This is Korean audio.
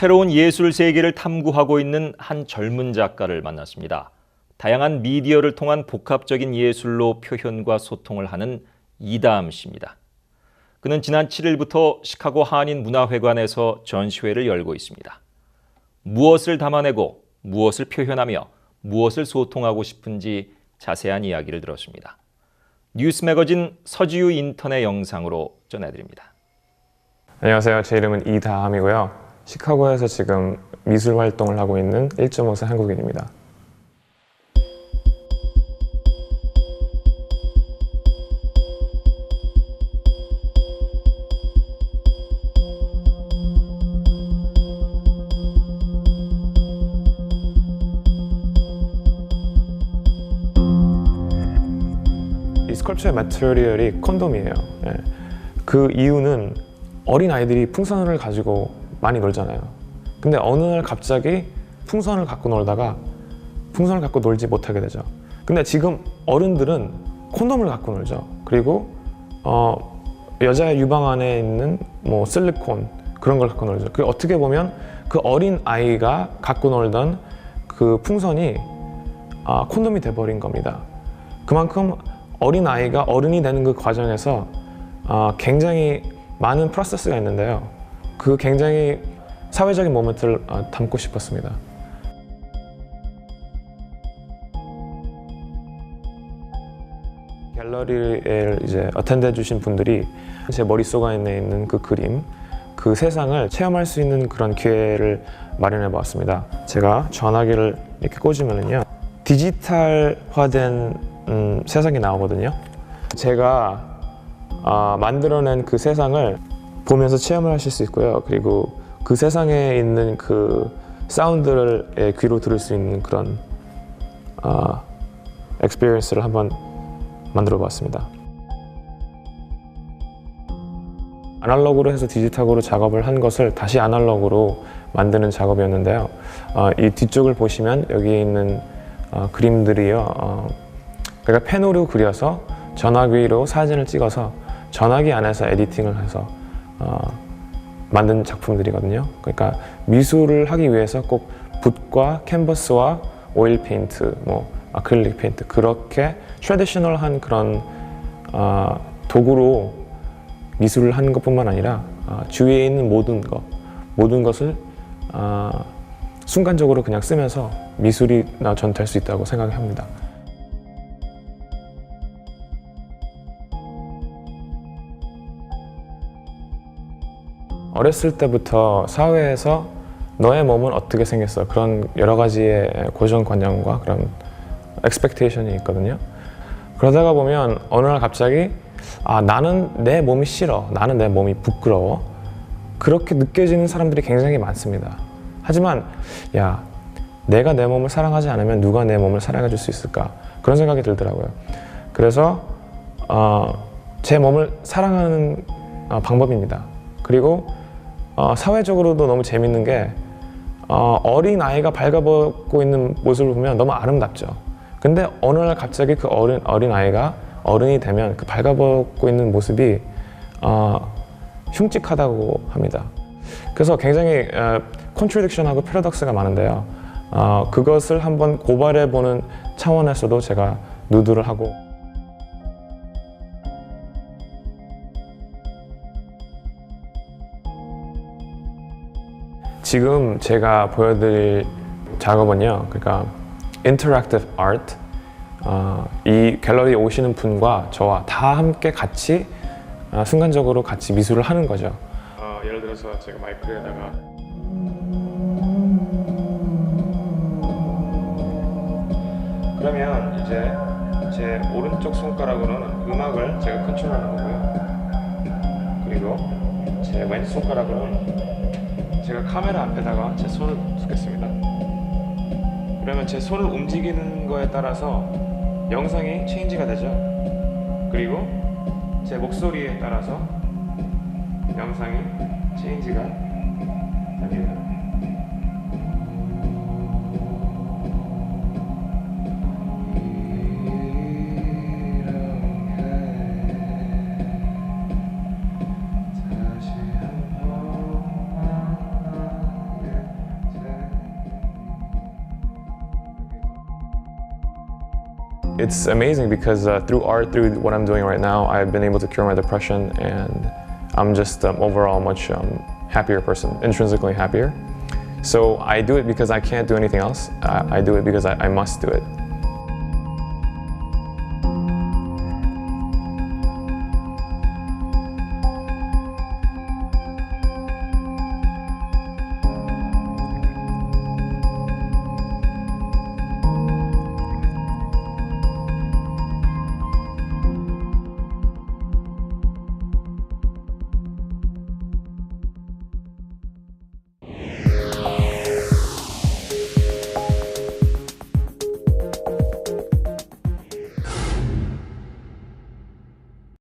새로운 예술 세계를 탐구하고 있는 한 젊은 작가를 만났습니다. 다양한 미디어를 통한 복합적인 예술로 표현과 소통을 하는 이다음 씨입니다. 그는 지난 7일부터 시카고 한인 문화회관에서 전시회를 열고 있습니다. 무엇을 담아내고 무엇을 표현하며 무엇을 소통하고 싶은지 자세한 이야기를 들었습니다. 뉴스 매거진 서지유 인턴의 영상으로 전해드립니다. 안녕하세요. 제 이름은 이다함이고요. 시카고에서 지금 미술 활동을 하고 있는 1.5세 한국인입니다. 이 스컬프처의 마테리얼이 콘돔이에요. 예. 그 이유는 어린 아이들이 풍선을 가지고 많이 놀잖아요. 근데 어느 날 갑자기 풍선을 갖고 놀다가 풍선을 갖고 놀지 못하게 되죠. 근데 지금 어른들은 콘돔을 갖고 놀죠. 그리고 어, 여자의 유방 안에 있는 뭐 실리콘 그런 걸 갖고 놀죠. 그 어떻게 보면 그 어린 아이가 갖고 놀던 그 풍선이 아, 콘돔이 돼버린 겁니다. 그만큼 어린 아이가 어른이 되는 그 과정에서 아, 굉장히 많은 프로세스가 있는데요. 그 굉장히 사회적인 모멘트를 아, 담고 싶었습니다. 갤러리에 이제 어텐드 주신 분들이 제 머릿속 안에 있는 그 그림, 그 세상을 체험할 수 있는 그런 기회를 마련해 보았습니다. 제가 전화기를 이렇게 꽂으면은요, 디지털화된 음, 세상이 나오거든요. 제가 아, 만들어낸 그 세상을 보면서 체험을 하실 수 있고요. 그리고 그 세상에 있는 그 사운드를 예, 귀로 들을 수 있는 그런 아, 엑스피리언스를 한번 만들어 봤습니다. 아날로그로 해서 디지털로 작업을 한 것을 다시 아날로그로 만드는 작업이었는데요. 어, 이 뒤쪽을 보시면 여기 있는 어, 그림들이요. 어, 그러니까 펜으로 그려서 전화기로 사진을 찍어서 전화기 안에서 에디팅을 해서 어, 만든 작품들이거든요. 그러니까 미술을 하기 위해서 꼭 붓과 캔버스와 오일 페인트, 뭐 아크릴릭 페인트 그렇게 트레디셔널한 그런 어, 도구로 미술을 하는 것뿐만 아니라 어, 주위에 있는 모든 것, 모든 것을 어, 순간적으로 그냥 쓰면서 미술이 전될수 있다고 생각합니다. 어렸을 때부터 사회에서 너의 몸은 어떻게 생겼어 그런 여러 가지의 고정관념과 그런 expectation이 있거든요. 그러다가 보면 어느 날 갑자기 아 나는 내 몸이 싫어 나는 내 몸이 부끄러워 그렇게 느껴지는 사람들이 굉장히 많습니다. 하지만 야 내가 내 몸을 사랑하지 않으면 누가 내 몸을 사랑해 줄 수 있을까 그런 생각이 들더라고요. 그래서 어, 제 몸을 사랑하는 어, 방법입니다. 그리고 어, 사회적으로도 너무 재밌는 게 어, 어린 아이가 발가벗고 있는 모습을 보면 너무 아름답죠. 근데 어느 날 갑자기 그 어린 어린 아이가 어른이 되면 그 발가벗고 있는 모습이 어, 흉측하다고 합니다. 그래서 굉장히 어, 컨트라딕션하고 패러독스가 많은데요. 어, 그것을 한번 고발해 보는 차원에서도 제가 누드를 하고 지금 제가 보여드릴 작업은요, 그러니까 interactive art. 어, 이 갤러리에 오시는 분과 저와 다 함께 같이 어, 순간적으로 같이 미술을 하는 거죠. 어, 예를 들어서 제가 마이크에다가 그러면 이제 제 오른쪽 손가락으로는 음악을 제가 컨트롤하는 거고요. 그리고 제 왼쪽 손가락으로는 제가 카메라 앞에다가 제 손을 놓겠습니다. 그러면 제 손을 움직이는 거에 따라서 영상이 체인지가 되죠. 그리고 제 목소리에 따라서 영상이 체인지가 됩니다. It's amazing because uh, through art, through what I'm doing right now, I've been able to cure my depression, and I'm just um, overall a much um, happier person, intrinsically happier. So I do it because I can't do anything else. I, I do it because I, I must do it.